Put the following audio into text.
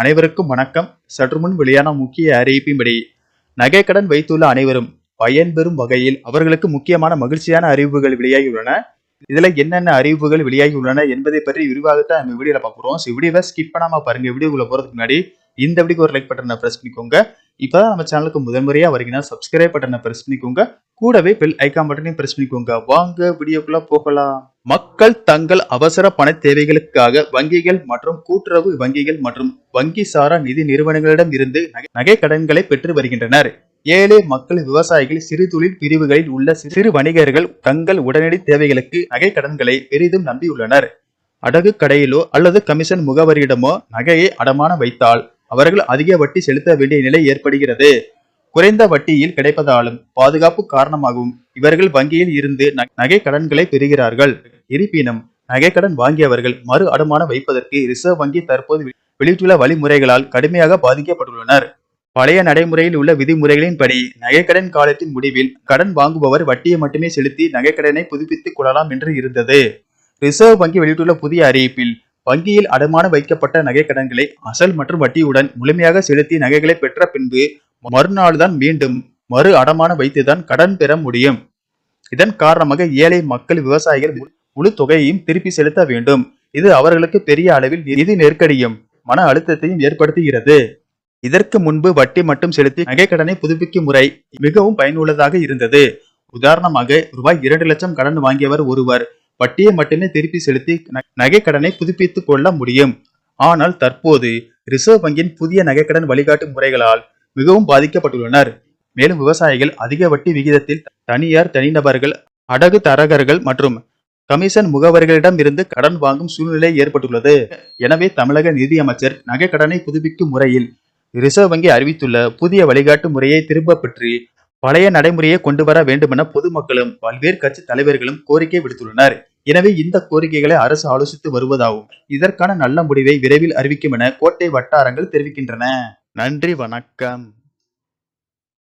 அனைவருக்கும் வணக்கம். சற்று முன் வெளியான முக்கிய அறிவிப்பின்படி நகைக்கடன் வைத்துள்ள அனைவரும் பயன்பெறும் வகையில் அவர்களுக்கு முக்கியமான மகிழ்ச்சியான அறிவிப்புகள் வெளியாகியுள்ளன. இதுல என்னென்ன அறிவிப்புகள் வெளியாகியுள்ளன என்பதை பற்றி விரிவாகத்தான் நம்ம வீடியோல பார்க்குறோம் ஸோ வீடியோவை ஸ்கிப் பண்ணாம பாருங்க. வீடியோக்குள்ள போறதுக்கு முன்னாடி இந்த வீடியோக்கு ஒரு லைக் பட்டனை ப்ரெஸ் பண்ணிக்கோங்க. இப்பதான் நம்ம சேனலுக்கு முதன்முறையாக வரீங்கன்னா சப்ஸ்கிரைப் பட்டனை ப்ரெஸ் பண்ணிக்கோங்க. கூடவே பெல் ஐக்கான் பட்டனையும் ப்ரெஸ் பண்ணிக்கோங்க. வாங்க வீடியோக்குள்ள போகலாம். மக்கள் தங்கள் அவசர பண தேவைகளுக்காக வங்கிகள் மற்றும் கூட்டுறவு வங்கிகள் மற்றும் வங்கி சாரா நிதி நிறுவனங்களிடம் இருந்து நகை- நகை கடன்களை பெற்று வருகின்றனர். ஏழை மக்கள் விவசாயிகள் சிறு தொழில் பிரிவுகளில் உள்ள சிறு வணிகர்கள் தங்கள் உடனடி தேவைகளுக்கு நகை கடன்களை பெரிதும் நம்பியுள்ளனர். அடகு கடையிலோ அல்லது கமிஷன் முகவரியிடமோ நகையை அடமான வைத்தால் அவர்கள் அதிக வட்டி செலுத்த வேண்டிய நிலை ஏற்படுகிறது. குறைந்த வட்டியில் கிடைப்பதாலும் பாதுகாப்பு காரணமாகவும் இவர்கள் வங்கியில் இருந்து நகை கடன்களை பெறுகிறார்கள். இருப்பினும் நகைக்கடன் வாங்கியவர்கள் மறு அடமானம் வைப்பதற்கு ரிசர்வ் வங்கி தற்போது வெளியிட்டுள்ள வழிமுறைகளால் கடுமையாக பாதிக்கப்பட்டுள்ளனர். பழைய நடைமுறையில் உள்ள விதிமுறைகளின்படி நகைக்கடன் காலத்தின் முடிவில் கடன் வாங்குபவர் வட்டியை மட்டுமே செலுத்தி நகைக்கடனை புதுப்பித்துக் கொள்ளலாம் என்று இருந்தது. ரிசர்வ் வங்கி வெளியிட்டுள்ள புதிய அறிவிப்பில் வங்கியில் அடமானம் வைக்கப்பட்ட நகைக்கடன்களை அசல் மற்றும் வட்டியுடன் முழுமையாக செலுத்தி நகைகளை பெற்ற பின்பு மறுநாள் தான் மீண்டும் மறு அடமானம் வைத்துதான் கடன் பெற முடியும். இதன் காரணமாக ஏழை மக்கள் விவசாயிகள் முழு தொகையையும் திருப்பி செலுத்த வேண்டும். இது அவர்களுக்கு பெரிய அளவில் நிதி நெருக்கடியும் மன அழுத்தத்தையும் ஏற்படுத்துகிறது. இதற்கு முன்பு வட்டி மட்டும் செலுத்தி நகைக்கடனை புதுப்பிக்கும் முறை மிகவும் பயனுள்ளதாக இருந்தது. உதாரணமாக ரூபாய் இரண்டு லட்சம் கடன் வாங்கியவர் ஒருவர் வட்டியை மட்டுமே திருப்பி செலுத்தி நகை நகைக்கடனை புதுப்பித்துக் கொள்ள முடியும். ஆனால் தற்போது ரிசர்வ் வங்கியின் புதிய நகைக்கடன் வழிகாட்டு முறைகளால் மிகவும் பாதிக்கப்பட்டுள்ளனர். மேலும் விவசாயிகள் அதிக வட்டி விகிதத்தில் தனியார் தனிநபர்கள் அடகு தரகர்கள் மற்றும் கமிஷன் முகவர்களிடம் இருந்து கடன் வாங்கும் சூழ்நிலை ஏற்பட்டுள்ளது. எனவே தமிழக நிதியமைச்சர் நகைக்கடனை புதுப்பிக்கும் முறையில் ரிசர்வ் வங்கி அறிவித்துள்ள புதிய வழிகாட்டு முறையை திரும்ப பெற்று பழைய நடைமுறையை கொண்டு வர வேண்டுமென பொதுமக்களும் பல்வேறு கட்சி தலைவர்களும் கோரிக்கை விடுத்துள்ளனர். எனவே இந்த கோரிக்கைகளை அரசு ஆலோசித்து வருவதாகவும் இதற்கான நல்ல முடிவை விரைவில் அறிவிக்கும் என கோட்டை வட்டாரங்கள் தெரிவிக்கின்றன. நன்றி வணக்கம்.